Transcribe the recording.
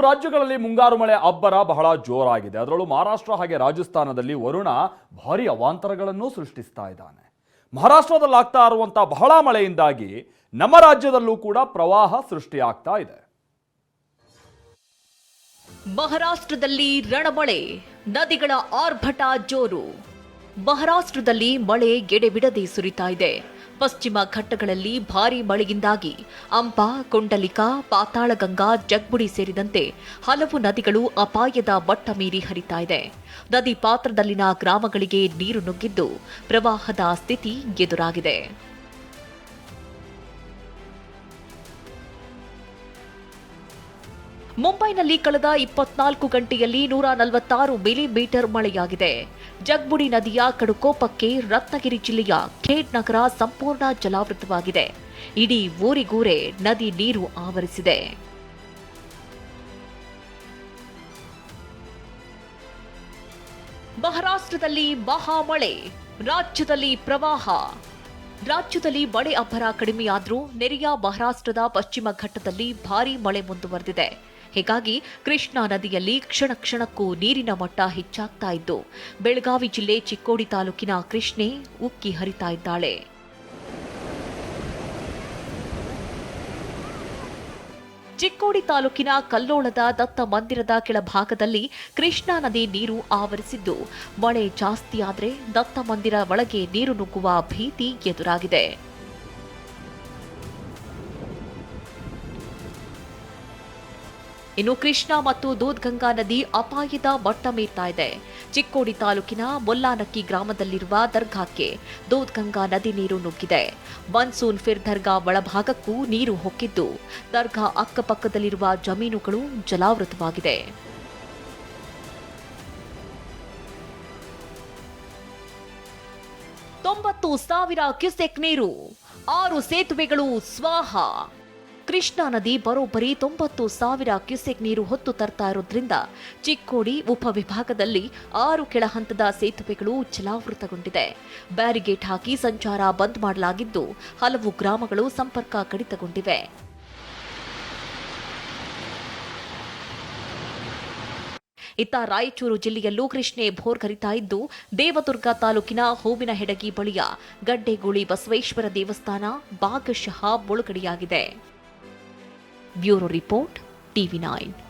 ಹಲವು ರಾಜ್ಯಗಳಲ್ಲಿ ಮುಂಗಾರು ಮಳೆ ಅಬ್ಬರ ಬಹಳ ಜೋರಾಗಿದೆ. ಅದರಲ್ಲೂ ಮಹಾರಾಷ್ಟ್ರ ಹಾಗೆ ರಾಜಸ್ಥಾನದಲ್ಲಿ ವರುಣ ಭಾರಿ ಅವಾಂತರಗಳನ್ನು ಸೃಷ್ಟಿಸ್ತಾ ಇದ್ದಾನೆ. ಮಹಾರಾಷ್ಟ್ರದಲ್ಲಿ ಆಗ್ತಾ ಇರುವಂತ ಬಹಳ ಮಳೆಯಿಂದಾಗಿ ನಮ್ಮ ರಾಜ್ಯದಲ್ಲೂ ಕೂಡ ಪ್ರವಾಹ ಸೃಷ್ಟಿಯಾಗ್ತಾ ಇದೆ. ಮಹಾರಾಷ್ಟ್ರದಲ್ಲಿ ರಣಮಳೆ, ನದಿಗಳ ಆರ್ಭಟ ಜೋರು. ಮಹಾರಾಷ್ಟ್ರದಲ್ಲಿ ಮಳೆ ಗೆಡೆಬಿಡದೆ ಸುರಿತಾ ಇದೆ. ಪಶ್ಚಿಮ ಘಟ್ಟಗಳಲ್ಲಿ ಭಾರೀ ಮಳೆಯಿಂದಾಗಿ ಅಂಪ ಕೊಂಡಲಿಕಾ, ಪಾತಾಳಗಂಗಾ ಜಗ್ಬುಡಿ ಸೇರಿದಂತೆ ಹಲವು ನದಿಗಳು ಅಪಾಯದ ಮಟ್ಟ ಮೀರಿ ಹರಿತಾ ಇದೆ. ನದಿ ಪಾತ್ರದಲ್ಲಿನ ಗ್ರಾಮಗಳಿಗೆ ನೀರು ನುಗ್ಗಿದ್ದು ಪ್ರವಾಹದ ಸ್ಥಿತಿ ಎದುರಾಗಿದೆ. ಮುಂಬೈನಲ್ಲಿ ಕಳೆದ ಇಪ್ಪತ್ನಾಲ್ಕು ಗಂಟೆಯಲ್ಲಿ ನೂರ ನಲವತ್ತಾರು ಮಿಲಿಮೀಟರ್ ಮಳೆಯಾಗಿದೆ. ಜಗ್ಬುಡಿ ನದಿಯ ಕಡುಕೋಪಕ್ಕೆ ರತ್ನಗಿರಿ ಜಿಲ್ಲೆಯ ಖೇಡ್ ನಗರ ಸಂಪೂರ್ಣ ಜಲಾವೃತವಾಗಿದೆ. ಇಡೀ ಊರಿಗೂರೆ ನದಿ ನೀರು ಆವರಿಸಿದೆ. ಮಹಾರಾಷ್ಟ್ರದಲ್ಲಿ ಮಹಾಮಳೆ, ರಾಜ್ಯದಲ್ಲಿ ಪ್ರವಾಹ. ರಾಜ್ಯದಲ್ಲಿ ಮಳೆ ಅಬ್ಬರ ಕಡಿಮೆಯಾದರೂ ನೆರೆಯ ಮಹಾರಾಷ್ಟ್ರದ ಪಶ್ಚಿಮ ಘಟ್ಟದಲ್ಲಿ ಭಾರೀ ಮಳೆ ಮುಂದುವರೆದಿದೆ. ಹೀಗಾಗಿ ಕೃಷ್ಣಾ ನದಿಯಲ್ಲಿ ಕ್ಷಣ ಕ್ಷಣಕ್ಕೂ ನೀರಿನ ಮಟ್ಟ ಹೆಚ್ಚಾಗ್ತಾ ಇದ್ದು, ಬೆಳಗಾವಿ ಜಿಲ್ಲೆ ಚಿಕ್ಕೋಡಿ ತಾಲೂಕಿನ ಕೃಷ್ಣೆ ಉಕ್ಕಿ ಹರಿತಾ ಇದ್ದಾಳೆ. ಚಿಕ್ಕೋಡಿ ತಾಲೂಕಿನ ಕಲ್ಲೋಳದ ದತ್ತ ಮಂದಿರದ ಕೆಳಭಾಗದಲ್ಲಿ ಕೃಷ್ಣಾ ನದಿ ನೀರು ಆವರಿಸಿದ್ದು, ಮಳೆ ಜಾಸ್ತಿಯಾದರೆ ದತ್ತ ಮಂದಿರ ಒಳಗೆ ನೀರು ನುಗ್ಗುವ ಭೀತಿ ಎದುರಾಗಿದೆ. ಇನ್ನು ಕೃಷ್ಣಾ ಮತ್ತು ದೂದ್ಗಂಗಾ ನದಿ ಅಪಾಯದ ಮಟ್ಟ ಮೀರ್ತಾ ಇದೆ. ಚಿಕ್ಕೋಡಿ ತಾಲೂಕಿನ ಮೊಲ್ಲಾನಕ್ಕಿ ಗ್ರಾಮದಲ್ಲಿರುವ ದರ್ಗಾಕ್ಕೆ ದೂದ್ಗಂಗಾ ನದಿ ನೀರು ನುಗ್ಗಿದೆ. ಮನ್ಸೂನ್ ಫಿರ್ ದರ್ಗಾ ಒಳಭಾಗಕ್ಕೂ ನೀರು ಹೊಕ್ಕಿದ್ದು, ದರ್ಗಾ ಅಕ್ಕಪಕ್ಕದಲ್ಲಿರುವ ಜಮೀನುಗಳು ಜಲಾವೃತವಾಗಿದೆ. ತೊಂಬತ್ತು ಸಾವಿರ ಕ್ಯೂಸೆಕ್ ನೀರು, ಆರು ಸೇತುವೆಗಳು, ಸ್ವಾಹ. ಕೃಷ್ಣಾ ನದಿ ಬರೋಬ್ಬರಿ ತೊಂಬತ್ತು ಸಾವಿರ ಕ್ಯೂಸೆಕ್ ನೀರು ಹೊತ್ತು ತರ್ತಾ ಇರೋದ್ರಿಂದ ಚಿಕ್ಕೋಡಿ ಉಪವಿಭಾಗದಲ್ಲಿ ಆರು ಕೆಳ ಹಂತದ ಸೇತುವೆಗಳು ಜಲಾವೃತಗೊಂಡಿದೆ. ಬ್ಯಾರಿಗೇಟ್ ಹಾಕಿ ಸಂಚಾರ ಬಂದ್ ಮಾಡಲಾಗಿದ್ದು ಹಲವು ಗ್ರಾಮಗಳು ಸಂಪರ್ಕ ಕಡಿತಗೊಂಡಿವೆ. ಇತ್ತ ರಾಯಚೂರು ಜಿಲ್ಲೆಯಲ್ಲೂ ಕೃಷ್ಣೆ ಭೋರ್ಗರಿತಾ ಇದ್ದು, ದೇವದುರ್ಗ ತಾಲೂಕಿನ ಹೂವಿನ ಹೆಡಗಿ ಬಳಿಯ ಗಡ್ಡೆಗೂಳಿ ಬಸವೇಶ್ವರ ದೇವಸ್ಥಾನ ಭಾಗಶಃ ಮುಳುಗಡೆಯಾಗಿದೆ. Bureau Report, TV9.